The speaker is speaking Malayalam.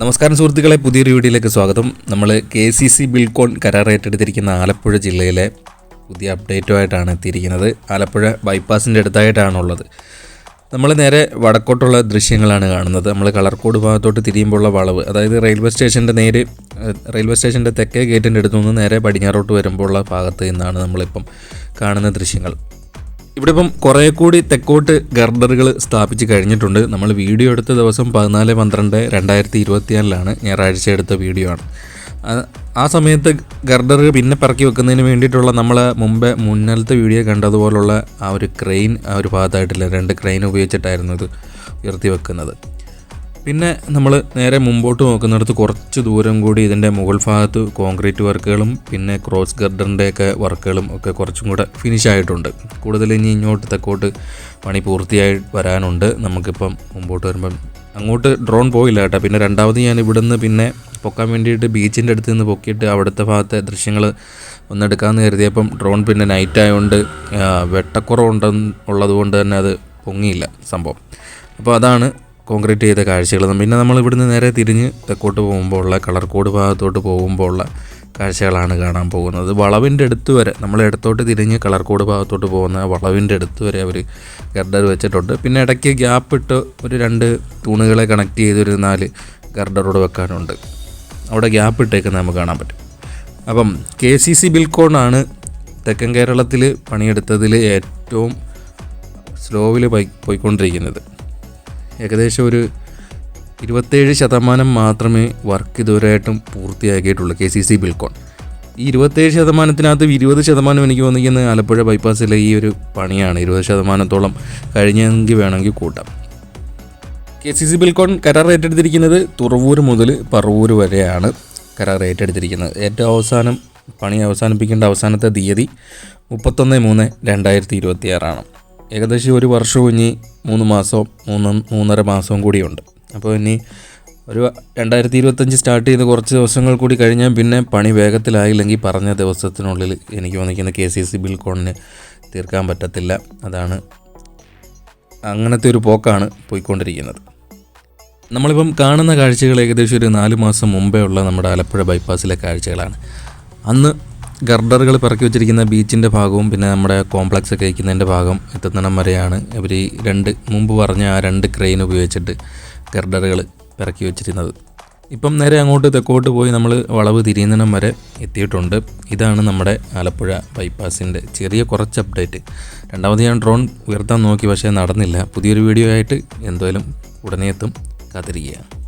നമസ്കാരം സുഹൃത്തുക്കളെ പുതിയൊരു വീഡിയോയിലേക്ക് സ്വാഗതം. നമ്മൾ കെ സി സി ബിൽകോൺ കരാർ ഏറ്റെടുത്തിരിക്കുന്ന ആലപ്പുഴ ജില്ലയിലെ പുതിയ അപ്ഡേറ്റുമായിട്ടാണ് എത്തിയിരിക്കുന്നത്. ആലപ്പുഴ ബൈപ്പാസിന്റെ അടുത്തായിട്ടാണുള്ളത്. നമ്മൾ നേരെ വടക്കോട്ടുള്ള ദൃശ്യങ്ങളാണ് കാണുന്നത്. നമ്മൾ കളർക്കോട് ഭാഗത്തോട്ട് തിരിയുമ്പോഴുള്ള വളവ് അതായത് റെയിൽവേ സ്റ്റേഷന്റെ നേര് റെയിൽവേ സ്റ്റേഷന്റെ തെക്കേ ഗേറ്റിന്റെ അടുത്തു നിന്ന് നേരെ പടിഞ്ഞാറോട്ട് വരുമ്പോഴുള്ള ഭാഗത്ത് നിന്നാണ് നമ്മളിപ്പം കാണുന്ന ദൃശ്യങ്ങൾ. ഇവിടെ ഇപ്പം കുറേ കൂടി തെക്കോട്ട് ഗർഡറുകൾ സ്ഥാപിച്ച് കഴിഞ്ഞിട്ടുണ്ട്. നമ്മൾ വീഡിയോ എടുത്ത ദിവസം പതിനാല് പന്ത്രണ്ട് രണ്ടായിരത്തി ഇരുപത്തിനാലിലാണ് ഞായറാഴ്ച എടുത്ത വീഡിയോ ആണ്. ആ- സമയത്ത് ഗർഡർ പിന്നെ പറക്കി വെക്കുന്നതിന് വേണ്ടിയിട്ടുള്ള നമ്മൾ മുമ്പേ മുന്നലത്തെ വീഡിയോ കണ്ടതുപോലുള്ള ആ ഒരു ക്രെയിൻ ആ ഒരു ഭാഗത്തായിട്ടില്ല രണ്ട് ക്രെയിൻ ഉപയോഗിച്ചിട്ടായിരുന്നു ഇത് ഉയർത്തി വെക്കുന്നത്. പിന്നെ നമ്മൾ നേരെ മുമ്പോട്ട് നോക്കുന്നിടത്ത് കുറച്ച് ദൂരം കൂടി ഇതിന്റെ മുകൾ ഭാഗത്ത് കോൺക്രീറ്റ് വർക്കുകളും പിന്നെ ക്രോസ് ഗർഡറിന്റെയൊക്കെ വർക്കുകളും ഒക്കെ കുറച്ചും കൂടെ ഫിനിഷ് ആയിട്ടുണ്ട്. കൂടുതൽ ഇനി ഇങ്ങോട്ട് തെക്കോട്ട് പണി പൂർത്തിയായി വരാനുണ്ട്. നമുക്കിപ്പം മുമ്പോട്ട് വരുമ്പം അങ്ങോട്ട് ഡ്രോൺ പോയില്ല കേട്ടോ. പിന്നെ രണ്ടാമത് ഞാൻ ഇവിടുന്ന് പിന്നെ പൊക്കാൻ വേണ്ടിയിട്ട് ബീച്ചിന്റെ അടുത്ത് നിന്ന് പൊക്കിയിട്ട് അവിടുത്തെ ഭാഗത്തെ ദൃശ്യങ്ങൾ ഒന്നെടുക്കാമെന്ന് കരുതിയപ്പം ഡ്രോൺ പിന്നെ നൈറ്റ് ആയതുകൊണ്ട് വെട്ടക്കുറവുണ്ടെന്ന് ഉള്ളതുകൊണ്ട് തന്നെ അത് പൊങ്ങിയില്ല സംഭവം. അപ്പോൾ അതാണ് കോൺക്രീറ്റ് ചെയ്ത കാഴ്ചകൾ പിന്നെ നമ്മൾ ഇവിടുന്ന് നേരെ തിരിഞ്ഞ് തെക്കോട്ട് പോകുമ്പോൾ ഉള്ള കളർ കോഡ് ഭാഗത്തോട്ട് പോകുമ്പോൾ ഉള്ള കാഴ്ചകളാണ് കാണാൻ പോകുന്നത്. വളവിന്റെ അടുത്ത് വരെ നമ്മൾ ഇടത്തോട്ട് തിരിഞ്ഞ് കളർ കോഡ് ഭാഗത്തോട്ട് പോകുന്ന വളവിന്റെ അടുത്ത് വരെ അവർ ഗർഡർ വെച്ചിട്ടുണ്ട്. പിന്നെ ഇടയ്ക്ക് ഗ്യാപ്പ് ഇട്ട് ഒരു രണ്ട് തൂണുകളെ കണക്ട് ചെയ്തൊരു നാല് ഗർഡറോട് വെക്കാനുണ്ട്. അവിടെ ഗ്യാപ്പ് ഇട്ടേക്ക് നമുക്ക് കാണാൻ പറ്റും. അപ്പം കെ സി സി ബിൽക്കോണാണ് തെക്കൻ കേരളത്തിൽ പണിയെടുത്തതിൽ ഏറ്റവും സ്ലോവിൽ പോയി പോയിക്കൊണ്ടിരിക്കുന്നത്. ഏകദേശം ഒരു ഇരുപത്തേഴ് ശതമാനം മാത്രമേ വർക്ക് ഇതുവരെയായിട്ടും പൂർത്തിയാക്കിയിട്ടുള്ളൂ കെ സി സി ബിൽക്കോൺ ഈ ഇരുപത്തേഴ് ശതമാനത്തിനകത്ത് ഇരുപത് ശതമാനം എനിക്ക് തോന്നിക്കുന്നത് ആലപ്പുഴ ബൈപ്പാസിലെ ഈ ഒരു പണിയാണ്. ഇരുപത് ശതമാനത്തോളം കഴിഞ്ഞെങ്കിൽ വേണമെങ്കിൽ കൂട്ടാം. കെ സി സി ബിൽക്കോൺ കരാർ ഏറ്റെടുത്തിരിക്കുന്നത് തുറവൂർ മുതൽ പറവൂർ വരെയാണ് കരാർ ഏറ്റെടുത്തിരിക്കുന്നത്. ഏറ്റവും അവസാനം പണി അവസാനിപ്പിക്കേണ്ട അവസാനത്തെ തീയതി മുപ്പത്തൊന്ന് മൂന്ന് രണ്ടായിരത്തി ഇരുപത്തി ആറാണ് ഏകദേശം ഒരു വർഷവും ഇനി മൂന്ന് മാസവും മൂന്ന് മൂന്നര മാസവും കൂടിയുണ്ട്. അപ്പോൾ ഇനി ഒരു രണ്ടായിരത്തി ഇരുപത്തഞ്ച് സ്റ്റാർട്ട് ചെയ്ത് കുറച്ച് ദിവസങ്ങൾ കൂടി കഴിഞ്ഞാൽ പിന്നെ പണി വേഗത്തിലായില്ലെങ്കിൽ പറഞ്ഞ ദിവസത്തിനുള്ളിൽ എനിക്ക് വന്നിരിക്കുന്ന കെ സി സി ബിൽ കോണിന് തീർക്കാൻ പറ്റത്തില്ല. അതാണ് അങ്ങനത്തെ ഒരു പോക്കാണ് പോയിക്കൊണ്ടിരിക്കുന്നത്. നമ്മളിപ്പം കാണുന്ന കാഴ്ചകൾ ഏകദേശം ഒരു നാല് മാസം മുമ്പേ ഉള്ള നമ്മുടെ ആലപ്പുഴ ബൈപ്പാസിലെ കാഴ്ചകളാണ്. അന്ന് ഗർഡറുകൾ പിറക്കി വെച്ചിരിക്കുന്ന ബീച്ചിന്റെ ഭാഗവും പിന്നെ നമ്മുടെ കോംപ്ലക്സ് ഒക്കെ വയ്ക്കുന്നതിന്റെ ഭാഗം എത്തുന്നിടം വരെയാണ് ഇവർ ഈ രണ്ട് മുമ്പ് പറഞ്ഞ ആ രണ്ട് ക്രെയിൻ ഉപയോഗിച്ചിട്ട് ഗർഡറുകൾ പിറക്കി വെച്ചിരുന്നത്. ഇപ്പം നേരെ അങ്ങോട്ട് തെക്കോട്ട് പോയി നമ്മൾ വളവ് തിരിയുന്നിടം വരെ എത്തിയിട്ടുണ്ട്. ഇതാണ് നമ്മുടെ ആലപ്പുഴ ബൈപ്പാസിന്റെ ചെറിയ കുറച്ച് അപ്ഡേറ്റ്. രണ്ടാമത് ഞാൻ ഡ്രോൺ ഉയർത്താൻ നോക്കി പക്ഷേ നടന്നില്ല. പുതിയൊരു വീഡിയോ ആയിട്ട് എന്തായാലും ഉടനെ എത്തും. കാത്തിരിക്കുക.